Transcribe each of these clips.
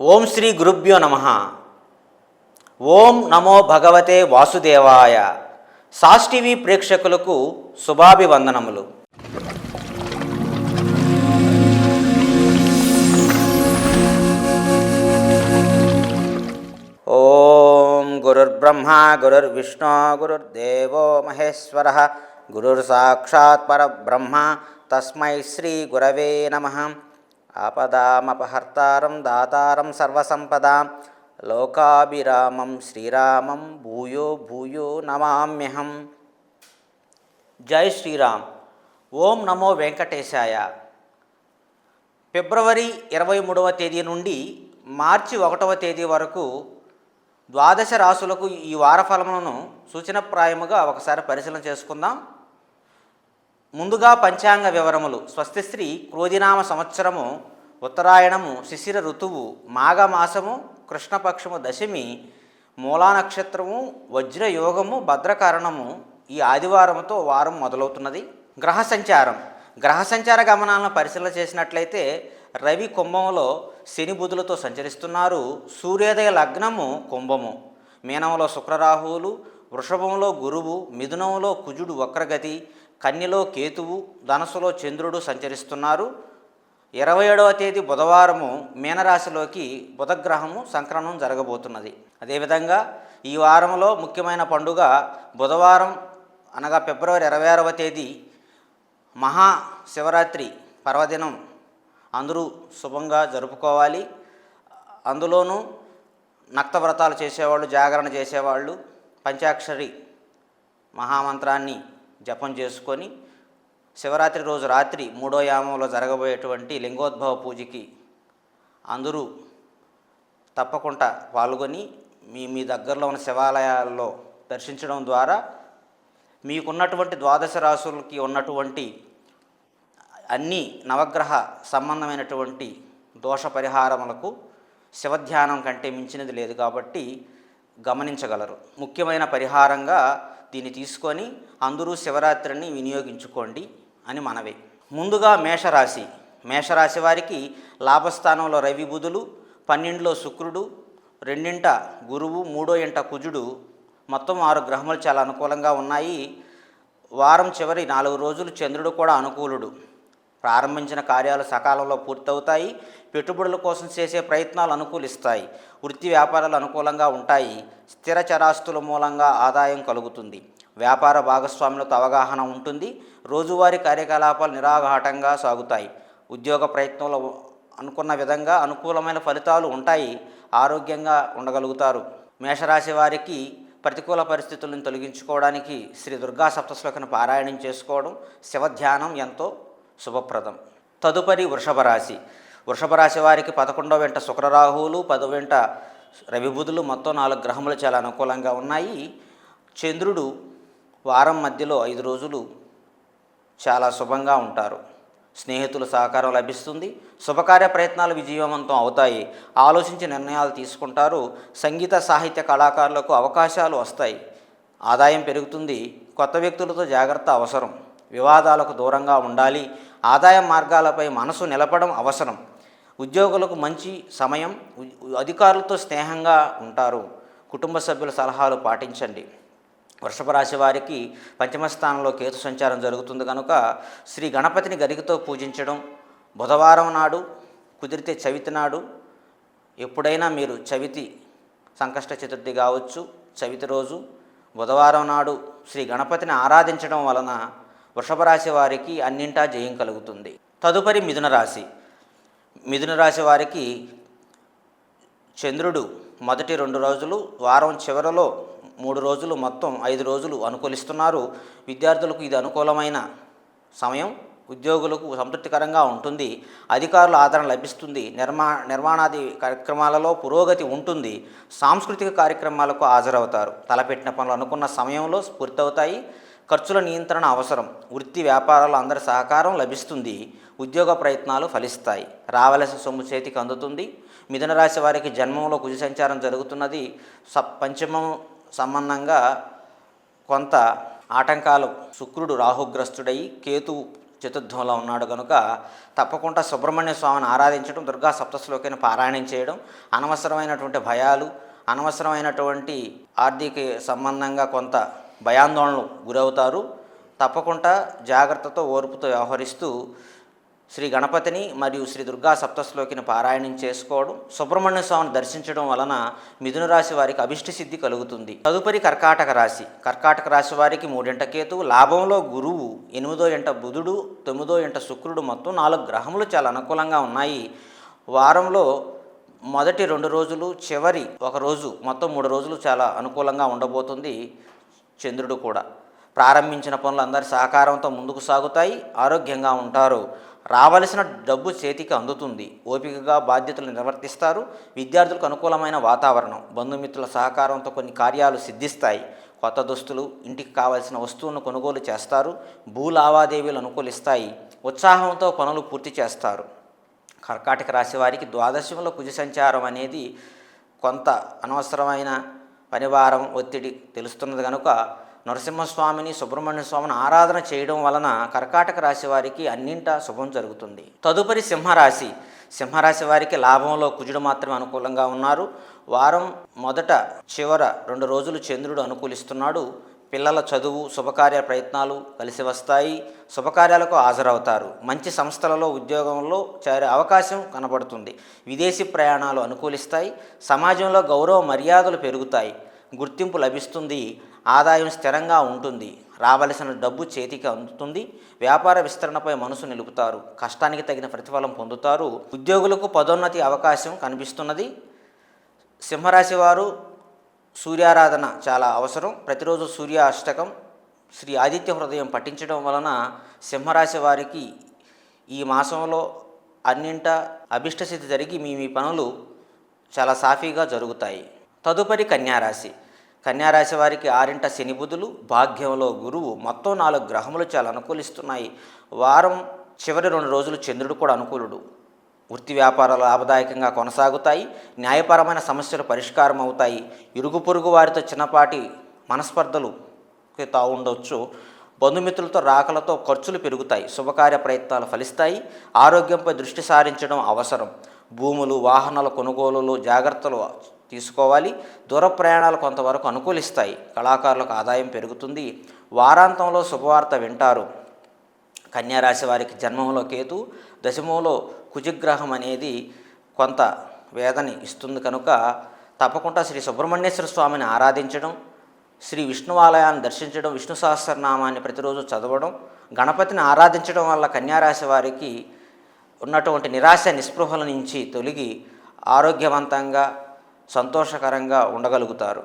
ఓం శ్రీ గురుభ్యో నమ. ఓం నమో భగవతే వాసుదేవాయ. సాస్ టీవీ ప్రేక్షకులకు శుభాభివందనములు. ఓం గురుర్బ్రహ్మ గురుర్విష్ణు గురుర్దేవో మహేశ్వర. గురుర్ సాక్షాత్ పరబ్రహ్మ. తస్మై శ్రీ గురవే నమ. ఆపదామపహర్తారం దాతారం సర్వసంపదాం. లోకాభిరామం శ్రీరామం భూయో భూయో నమామ్యహం. జై శ్రీరామ్. ఓం నమో వెంకటేశాయ. ఫిబ్రవరి ఇరవై మూడవ తేదీ నుండి మార్చి ఒకటవ తేదీ వరకు ద్వాదశ రాసులకు ఈ వారఫలములను సూచనప్రాయముగా ఒకసారి పరిశీలన చేసుకుందాం. ముందుగా పంచాంగ వివరములు. స్వస్తిశ్రీ క్రోధినామ సంవత్సరము ఉత్తరాయణము శిశిర ఋతువు మాఘమాసము కృష్ణపక్షము దశమి మూలా నక్షత్రము వజ్రయోగము భద్రకరణము ఈ ఆదివారంతో వారం మొదలవుతున్నది. గ్రహ సంచారం. గ్రహ సంచార గమనాలను పరిశీలన చేసినట్లయితే రవి కుంభంలో శని బుధులతో సంచరిస్తున్నారు. సూర్యోదయ లగ్నము కుంభము. మీనంలో శుక్రరాహువులు వృషభంలో గురువు మిథునంలో కుజుడు వక్రగతి కన్యలో కేతువు ధనస్సులో చంద్రుడు సంచరిస్తున్నారు. ఇరవై ఏడవ తేదీ బుధవారము మీనరాశిలోకి బుధగ్రహము సంక్రమణం జరగబోతున్నది. అదేవిధంగా ఈ వారంలో ముఖ్యమైన పండుగ బుధవారం అనగా ఫిబ్రవరి ఇరవై ఆరవ తేదీ మహా శివరాత్రి పర్వదినం. అందరూ శుభంగా జరుపుకోవాలి. అందులోనూ నక్తవ్రతాలు చేసేవాళ్ళు జాగరణ చేసేవాళ్ళు పంచాక్షరి మహామంత్రాన్ని జపం చేసుకొని శివరాత్రి రోజు రాత్రి మూడో యామంలో జరగబోయేటువంటి లింగోద్భవ పూజకి అందరూ తప్పకుండా పాల్గొని మీ మీ దగ్గరలో ఉన్న శివాలయాల్లో దర్శించడం ద్వారా మీకున్నటువంటి ద్వాదశ రాసులకి ఉన్నటువంటి అన్ని నవగ్రహ సంబంధమైనటువంటి దోష పరిహారములకు శివధ్యానం కంటే మించినది లేదు కాబట్టి గమనించగలరు. ముఖ్యమైన పరిహారంగా దీన్ని తీసుకొని అందరూ శివరాత్రిని వినియోగించుకోండి అని మనవే. ముందుగా మేషరాశి. మేషరాశి వారికి లాభస్థానంలో రవి బుధులు పన్నెండులో శుక్రుడు రెండింట గురువు మూడో ఇంట కుజుడు మొత్తం ఆరు గ్రహములు చాలా అనుకూలంగా ఉన్నాయి. వారం చివరి నాలుగు రోజులు చంద్రుడు కూడా అనుకూలుడు. ప్రారంభించిన కార్యాలు సకాలంలో పూర్తవుతాయి. పెట్టుబడుల కోసం చేసే ప్రయత్నాలు అనుకూలిస్తాయి. వృత్తి వ్యాపారాలు అనుకూలంగా ఉంటాయి. స్థిర చరాస్తుల మూలంగా ఆదాయం కలుగుతుంది. వ్యాపార భాగస్వాములతో అవగాహన ఉంటుంది. రోజువారీ కార్యకలాపాలు నిరాఘాటంగా సాగుతాయి. ఉద్యోగ ప్రయత్నంలో అనుకున్న విధంగా అనుకూలమైన ఫలితాలు ఉంటాయి. ఆరోగ్యంగా ఉండగలుగుతారు. మేషరాశి వారికి ప్రతికూల పరిస్థితులను తొలగించుకోవడానికి శ్రీ దుర్గా సప్తశ్లోకను పారాయణం చేసుకోవడం శివధ్యానం ఎంతో శుభప్రదం. తదుపరి వృషభ రాశి. వృషభ రాశి వారికి పదకొండో వెంట శుక్రరాహువులు పదో వెంట రవిబుధులు మొత్తం నాలుగు గ్రహములు చాలా అనుకూలంగా ఉన్నాయి. చంద్రుడు వారం మధ్యలో ఐదు రోజులు చాలా శుభంగా ఉంటారు. స్నేహితుల సహకారం లభిస్తుంది. శుభకార్య ప్రయత్నాలు విజయవంతం అవుతాయి. ఆలోచించి నిర్ణయాలు తీసుకుంటారు. సంగీత సాహిత్య కళాకారులకు అవకాశాలు వస్తాయి. ఆదాయం పెరుగుతుంది. కొత్త వ్యక్తులతో జాగ్రత్త అవసరం. వివాదాలకు దూరంగా ఉండాలి. ఆదాయ మార్గాలపై మనసు నిలపడం అవసరం. ఉద్యోగులకు మంచి సమయం అధికారులతో స్నేహంగా ఉంటారు. కుటుంబ సభ్యుల సలహాలు పాటించండి. వృషభ రాశి వారికి పంచమ స్థానంలో కేతు సంచారం జరుగుతుంది కనుక శ్రీ గణపతిని గరికతో పూజించడం బుధవారం నాడు కుదిరితే చవితి నాడు ఎప్పుడైనా మీరు చవితి సంకష్ట చతుర్థి కావచ్చు చవితి రోజు బుధవారం నాడు శ్రీ గణపతిని ఆరాధించడం వలన వృషభ రాశి వారికి అన్నింటా జయం కలుగుతుంది. తదుపరి మిథున రాశి. మిథున రాశి వారికి చంద్రుడు మొదటి రెండు రోజులు వారం చివరలో మూడు రోజులు మొత్తం ఐదు రోజులు అనుకూలిస్తున్నారు. విద్యార్థులకు ఇది అనుకూలమైన సమయం. ఉద్యోగులకు సంతృప్తికరంగా ఉంటుంది. అధికారుల ఆదరణ లభిస్తుంది. నిర్మా నిర్మాణాది కార్యక్రమాలలో పురోగతి ఉంటుంది. సాంస్కృతిక కార్యక్రమాలకు హాజరవుతారు. తలపెట్టిన పనులు అనుకున్న సమయంలో పూర్తవుతాయి ఖర్చుల నియంత్రణ అవసరం. వృత్తి వ్యాపారాలు అందరి సహకారం లభిస్తుంది. ఉద్యోగ ప్రయత్నాలు ఫలిస్తాయి. రావలసిన సొమ్ము చేతికి అందుతుంది. మిథున రాశి వారికి జన్మంలో కుజ సంచారం జరుగుతున్నది. స పంచమం సంబంధంగా కొంత ఆటంకాలు. శుక్రుడు రాహుగ్రస్తుడై కేతు చతుర్థంలో ఉన్నాడు కనుక తప్పకుండా సుబ్రహ్మణ్య స్వామిని ఆరాధించడం దుర్గా సప్తశ్లోకిని పారాయణం చేయడం అనవసరమైనటువంటి భయాలు అనవసరమైనటువంటి ఆర్థిక సంబంధంగా కొంత భయాందోళనలు గురవుతారు. తప్పకుండా జాగ్రత్తతో ఓర్పుతో వ్యవహరిస్తూ శ్రీ గణపతిని మరియు శ్రీ దుర్గా సప్తశ్లోకిని పారాయణం చేసుకోవడం సుబ్రహ్మణ్య స్వామిని దర్శించడం వలన మిథున రాశి వారికి అభిష్ట సిద్ధి కలుగుతుంది. తదుపరి కర్కాటక రాశి. కర్కాటక రాశి వారికి మూడింట కేతువు లాభంలో గురువు ఎనిమిదో ఎంట బుధుడు తొమ్మిదో ఎంట శుక్రుడు మొత్తం నాలుగు గ్రహములు చాలా అనుకూలంగా ఉన్నాయి. వారంలో మొదటి రెండు రోజులు చివరి ఒక రోజు మొత్తం మూడు రోజులు చాలా అనుకూలంగా ఉండబోతుంది. చంద్రుడు కూడా. ప్రారంభించిన పనులు అందరి సహకారంతో ముందుకు సాగుతాయి ఆరోగ్యంగా ఉంటారు. రావలసిన డబ్బు చేతికి అందుతుంది. ఓపికగా బాధ్యతలు నిర్వర్తిస్తారు. విద్యార్థులకు అనుకూలమైన వాతావరణం బంధుమిత్రుల సహకారంతో కొన్ని కార్యాలు సిద్ధిస్తాయి. కొత్త దుస్తులు ఇంటికి కావలసిన వస్తువులను కొనుగోలు చేస్తారు. భూ లావాదేవీలు అనుకూలిస్తాయి. ఉత్సాహంతో పనులు పూర్తి చేస్తారు. కర్కాటక రాశి వారికి ద్వాదశంలో కుజ సంచారం అనేది కొంత అనవసరమైన పనివారం ఒత్తిడి తెలుస్తున్నది కనుక నరసింహస్వామిని సుబ్రహ్మణ్య స్వామిని ఆరాధన చేయడం వలన కర్కాటక రాశి వారికి అన్నింటా శుభం జరుగుతుంది. తదుపరి సింహరాశి. సింహరాశి వారికి లాభంలో కుజుడు మాత్రమే అనుకూలంగా ఉన్నారు. వారం మొదట చివర రెండు రోజులు చంద్రుడు అనుకూలిస్తున్నాడు. పిల్లల చదువు శుభకార్య ప్రయత్నాలు కలిసి వస్తాయి. శుభకార్యాలకు హాజరవుతారు. మంచి సంస్థలలో ఉద్యోగంలో చేరే అవకాశం కనబడుతుంది. విదేశీ ప్రయాణాలు అనుకూలిస్తాయి. సమాజంలో గౌరవ మర్యాదలు పెరుగుతాయి. గుర్తింపు లభిస్తుంది. ఆదాయం స్థిరంగా ఉంటుంది. రావలసిన డబ్బు చేతికి అందుతుంది. వ్యాపార విస్తరణపై మనసు నిలుపుతారు. కష్టానికి తగిన ప్రతిఫలం పొందుతారు. ఉద్యోగులకు పదోన్నతి అవకాశం కనిపిస్తున్నది. సింహరాశి వారు సూర్యారాధన చాలా అవసరం. ప్రతిరోజు సూర్య అష్టకం శ్రీ ఆదిత్య హృదయం పఠించడం వలన సింహరాశి వారికి ఈ మాసంలో అన్నింట అభిష్టసిద్ధి జరిగి మీ మీ పనులు చాలా సాఫీగా జరుగుతాయి. తదుపరి కన్యారాశి. కన్యారాశి వారికి ఆరింట శని బుధులు భాగ్యంలో గురువు మొత్తం నాలుగు గ్రహములు చాలా అనుకూలిస్తున్నాయి. వారం చివరి రెండు రోజులు చంద్రుడు కూడా అనుకూలుడు. వృత్తి వ్యాపారాలు లాభదాయకంగా కొనసాగుతాయి న్యాయపరమైన సమస్యలు పరిష్కారం అవుతాయి. ఇరుగు పొరుగు వారితో చిన్నపాటి మనస్పర్ధలు తావు ఉండవచ్చు బంధుమిత్రులతో రాకలతో ఖర్చులు పెరుగుతాయి. శుభకార్య ప్రయత్నాలు ఫలిస్తాయి. ఆరోగ్యంపై దృష్టి సారించడం అవసరం. భూములు వాహనాల కొనుగోలులు జాగ్రత్తలు తీసుకోవాలి. దూర ప్రయాణాలు కొంతవరకు అనుకూలిస్తాయి. కళాకారులకు ఆదాయం పెరుగుతుంది. వారాంతంలో శుభవార్త వింటారు. కన్యారాశి వారికి జన్మంలో కేతు దశమంలో కుజగ్రహం అనేది కొంత వేదని ఇస్తుంది కనుక తప్పకుండా శ్రీ సుబ్రహ్మణ్యేశ్వర స్వామిని ఆరాధించడం శ్రీ విష్ణువాలయాన్ని దర్శించడం విష్ణు సహస్రనామాన్ని ప్రతిరోజు చదవడం గణపతిని ఆరాధించడం వల్ల కన్యారాశి వారికి ఉన్నటువంటి నిరాశ నిస్పృహల నుంచి తొలగి ఆరోగ్యవంతంగా సంతోషకరంగా ఉండగలుగుతారు.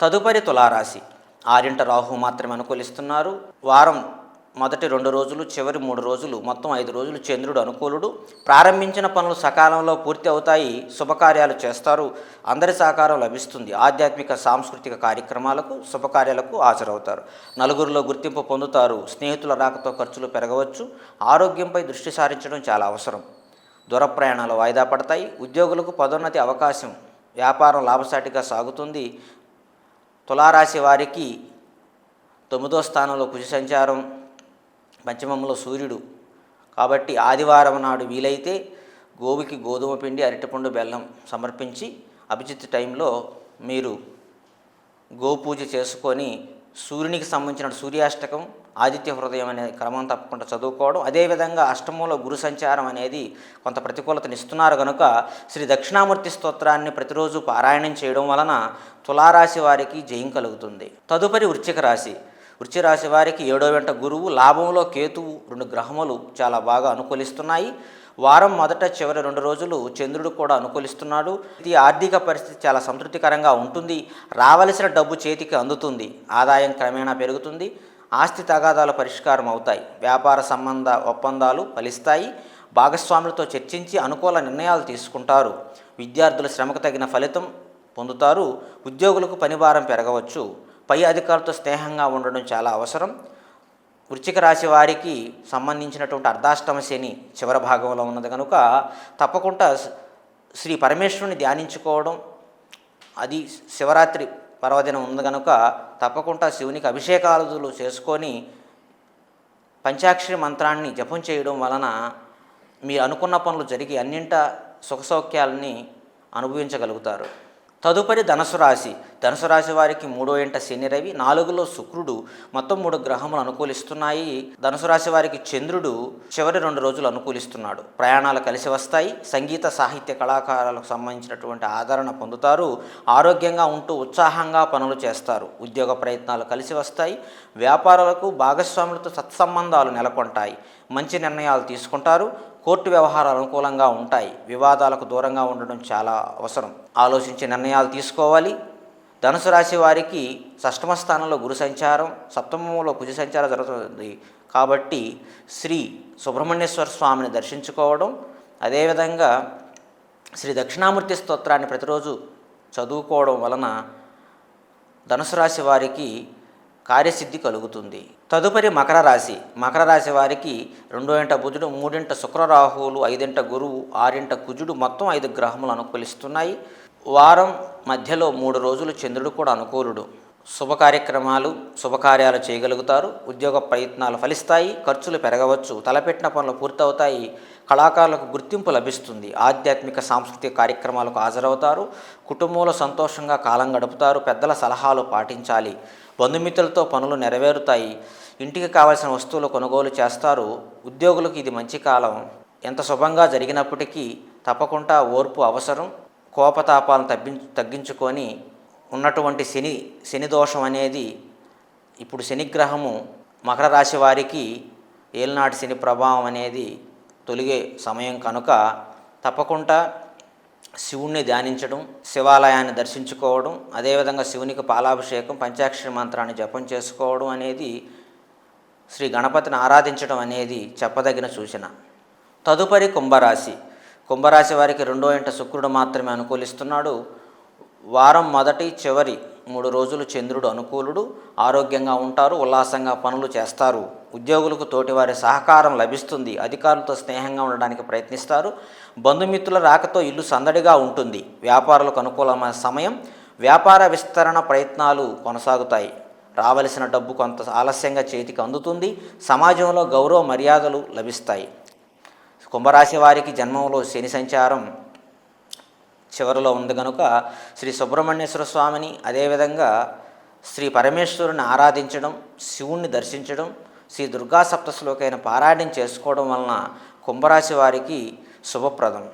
తదుపరి తులారాశి. ఆరింట రాహు మాత్రమే అనుకూలిస్తున్నారు. వారం మొదటి రెండు రోజులు చివరి మూడు రోజులు మొత్తం ఐదు రోజులు చంద్రుడు అనుకూలుడు. ప్రారంభించిన పనులు సకాలంలో పూర్తి అవుతాయి శుభకార్యాలు చేస్తారు అందరి సహకారం లభిస్తుంది. ఆధ్యాత్మిక సాంస్కృతిక కార్యక్రమాలకు శుభకార్యాలకు హాజరవుతారు. నలుగురిలో గుర్తింపు పొందుతారు స్నేహితుల రాకతో ఖర్చులు పెరగవచ్చు ఆరోగ్యంపై దృష్టి సారించడం చాలా అవసరం. దూర ప్రయాణాలు వాయిదా పడతాయి ఉద్యోగులకు పదోన్నతి అవకాశం వ్యాపారం లాభసాటిగా సాగుతుంది. తులారాశి వారికి తొమ్మిదో స్థానంలో కుజ సంచారం పంచమంలో సూర్యుడు. కాబట్టి ఆదివారం నాడు వీలైతే గోవుకి గోధుమ పిండి అరటిపండు బెల్లం సమర్పించి అభిజిత్ టైంలో మీరు గోపూజ చేసుకొని సూర్యునికి సంబంధించిన సూర్యాష్టకం ఆదిత్య హృదయం అనే క్రమం తప్పకుండా చదువుకోవడం. అదేవిధంగా అష్టమంలో గురు సంచారం అనేది కొంత ప్రతికూలతను ఇస్తున్నారు కనుక శ్రీ దక్షిణామూర్తి స్తోత్రాన్ని ప్రతిరోజు పారాయణం చేయడం వలన తులారాశి వారికి జయం కలుగుతుంది. తదుపరి వృశ్చిక రాశి. వృశ్చిక రాశి వారికి ఏడో వెంట గురువు లాభంలో కేతువు రెండు గ్రహములు చాలా బాగా అనుకూలిస్తున్నాయి. వారం మొదట చివరి రెండు రోజులు చంద్రుడు కూడా అనుకూలిస్తున్నాడు. ఇది ఆర్థిక పరిస్థితి చాలా సంతృప్తికరంగా ఉంటుంది. రావలసిన డబ్బు చేతికి అందుతుంది. ఆదాయం క్రమేణా పెరుగుతుంది. ఆస్తి తగాదాల పరిష్కారం అవుతాయి. వ్యాపార సంబంధ ఒప్పందాలు ఫలిస్తాయి. భాగస్వాములతో చర్చించి అనుకూల నిర్ణయాలు తీసుకుంటారు. విద్యార్థుల శ్రమకు తగిన ఫలితం పొందుతారు. ఉద్యోగులకు పనిభారం పెరగవచ్చు. పై అధికారులతో స్నేహంగా ఉండడం చాలా అవసరం. వృచ్చిక రాశి వారికి సంబంధించినటువంటి అర్ధాష్టమ శని చివరి భాగంలో ఉన్నది కనుక తప్పకుండా శ్రీ పరమేశ్వరుని ధ్యానించుకోవడం అది శివరాత్రి పర్వదినం ఉంది కనుక తప్పకుండా శివునికి అభిషేకాలు చేసుకొని పంచాక్షరి మంత్రాన్ని జపం చేయడం వలన మీరు అనుకున్న పనులు జరిగి అన్నింట సుఖ సౌఖ్యాలని అనుభవించగలుగుతారు. తదుపరి ధనుసు రాశి. ధనుసు రాశి వారికి మూడో ఇంట శని రవి నాలుగులో శుక్రుడు. మొత్తం మూడు గ్రహములు అనుకూలిస్తున్నాయి. ధనుసు రాశి వారికి చంద్రుడు చివరి రెండు రోజులు అనుకూలిస్తున్నాడు. ప్రయాణాలు కలిసి వస్తాయి. సంగీత సాహిత్య కళాకారులకు సంబంధించినటువంటి ఆదరణ పొందుతారు. ఆరోగ్యంగా ఉంటూ ఉత్సాహంగా పనులు చేస్తారు. ఉద్యోగ ప్రయత్నాలు కలిసి వస్తాయి. వ్యాపారాలకు భాగస్వాములతో సత్సంబంధాలు నెలకొంటాయి. మంచి నిర్ణయాలు తీసుకుంటారు. కోర్టు వ్యవహారాలు అనుకూలంగా ఉంటాయి. వివాదాలకు దూరంగా ఉండడం చాలా అవసరం. ఆలోచించి నిర్ణయాలు తీసుకోవాలి. ధనుసు రాశి వారికి షష్టమ స్థానంలో గురు సంచారం సప్తమంలో కుజ సంచారం జరుగుతుంది. కాబట్టి శ్రీ సుబ్రహ్మణ్యేశ్వర స్వామిని దర్శించుకోవడం అదేవిధంగా శ్రీ దక్షిణామూర్తి స్తోత్రాన్ని ప్రతిరోజు చదువుకోవడం వలన ధనుసు రాశి వారికి కార్యసిద్ధి కలుగుతుంది. తదుపరి మకర రాశి. మకర రాశి వారికి రెండో ఇంట బుధుడు మూడింట శుక్రరాహువులు ఐదింట గురువు ఆరింట కుజుడు మొత్తం ఐదు గ్రహములు అనుకూలిస్తున్నాయి. వారం మధ్యలో మూడు రోజులు చంద్రుడు కూడా అనుకూలుడు. శుభ కార్యక్రమాలు శుభకార్యాలు చేయగలుగుతారు. ఉద్యోగ ప్రయత్నాలు ఫలిస్తాయి. ఖర్చులు పెరగవచ్చు. తలపెట్టిన పనులు పూర్తవుతాయి. కళాకారులకు గుర్తింపు లభిస్తుంది. ఆధ్యాత్మిక సాంస్కృతిక కార్యక్రమాలకు హాజరవుతారు. కుటుంబంలో సంతోషంగా కాలం గడుపుతారు. పెద్దల సలహాలు పాటించాలి. బంధుమిత్రులతో పనులు నెరవేరుతాయి. ఇంటికి కావాల్సిన వస్తువులు కొనుగోలు చేస్తారు. ఉద్యోగులకు ఇది మంచి కాలం. ఎంత శుభంగా జరిగినప్పటికీ తప్పకుండా ఓర్పు అవసరం. కోపతాపాలను తగ్గి తగ్గించుకొని ఉన్నటువంటి శని శని దోషం అనేది ఇప్పుడు శనిగ్రహము మకర రాశి వారికి ఏలినాటి శని ప్రభావం అనేది తొలిగే సమయం కనుక తప్పకుండా శివుణ్ణి ధ్యానించడం శివాలయాన్ని దర్శించుకోవడం అదేవిధంగా శివునికి పాలాభిషేకం పంచాక్షరి మంత్రాన్ని జపం చేసుకోవడం అనేది శ్రీ గణపతిని ఆరాధించడం అనేది చెప్పదగిన సూచన. తదుపరి కుంభరాశి. కుంభరాశి వారికి రెండో ఇంట శుక్రుడు మాత్రమే అనుకూలిస్తున్నాడు. వారం మొదటి చివరి మూడు రోజులు చంద్రుడు అనుకూలుడు ఆరోగ్యంగా ఉంటారు ఉల్లాసంగా పనులు చేస్తారు. ఉద్యోగులకు తోటివారి సహకారం లభిస్తుంది. అధికారులతో స్నేహంగా ఉండడానికి ప్రయత్నిస్తారు. బంధుమిత్రుల రాకతో ఇల్లు సందడిగా ఉంటుంది. వ్యాపారులకు అనుకూలమైన సమయం వ్యాపార విస్తరణ ప్రయత్నాలు కొనసాగుతాయి. రావలసిన డబ్బు కొంత ఆలస్యంగా చేతికి అందుతుంది. సమాజంలో గౌరవ మర్యాదలు లభిస్తాయి. కుంభరాశి వారికి జన్మంలో శని సంచారం చివరిలో ఉంది కనుక శ్రీ సుబ్రహ్మణ్యేశ్వర స్వామిని అదేవిధంగా శ్రీ పరమేశ్వరుని ఆరాధించడం శివుణ్ణి దర్శించడం శ్రీ దుర్గా సప్తశ్లోకైన పారాయణం చేసుకోవడం వలన కుంభరాశి వారికి శుభప్రదం.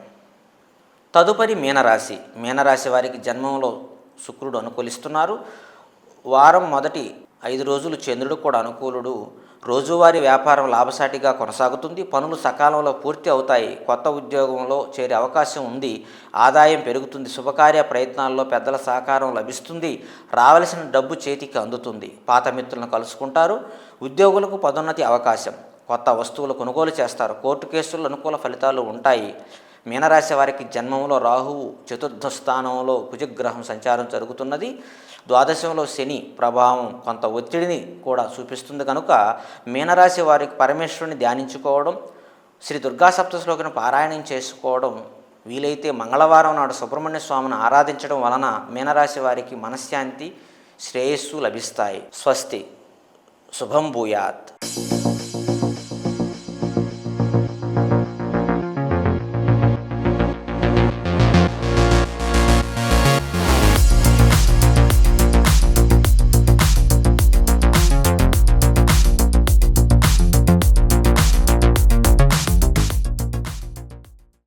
తదుపరి మీనరాశి. మీనరాశి వారికి జన్మంలో శుక్రుడు అనుకూలిస్తున్నారు. వారం మొదటి ఐదు రోజులు చంద్రుడు కూడా అనుకూలుడు. రోజువారీ వ్యాపారం లాభసాటిగా కొనసాగుతుంది. పనులు సకాలంలో పూర్తి అవుతాయి. కొత్త ఉద్యోగంలో చేరే అవకాశం ఉంది. ఆదాయం పెరుగుతుంది. శుభకార్య ప్రయత్నాల్లో పెద్దల సహకారం లభిస్తుంది. రావలసిన డబ్బు చేతికి అందుతుంది. పాత మిత్రులను కలుసుకుంటారు. ఉద్యోగులకు పదోన్నతి అవకాశం. కొత్త వస్తువులు కొనుగోలు చేస్తారు. కోర్టు కేసులు అనుకూల ఫలితాలు ఉంటాయి. మీనరాశి వారికి జన్మంలో రాహువు చతుర్థ స్థానంలో కుజగ్రహం సంచారం జరుగుతున్నది. ద్వాదశంలో శని ప్రభావం కొంత ఒత్తిడిని కూడా చూపిస్తుంది కనుక మీనరాశి వారికి పరమేశ్వరుని ధ్యానించుకోవడం శ్రీ దుర్గా సప్తశ్లోకిని పారాయణం చేసుకోవడం వీలైతే మంగళవారం నాడు సుబ్రహ్మణ్య స్వామిని ఆరాధించడం వలన మీనరాశి వారికి మనశ్శాంతి శ్రేయస్సు లభిస్తాయి. స్వస్తి. శుభం భూయాత్.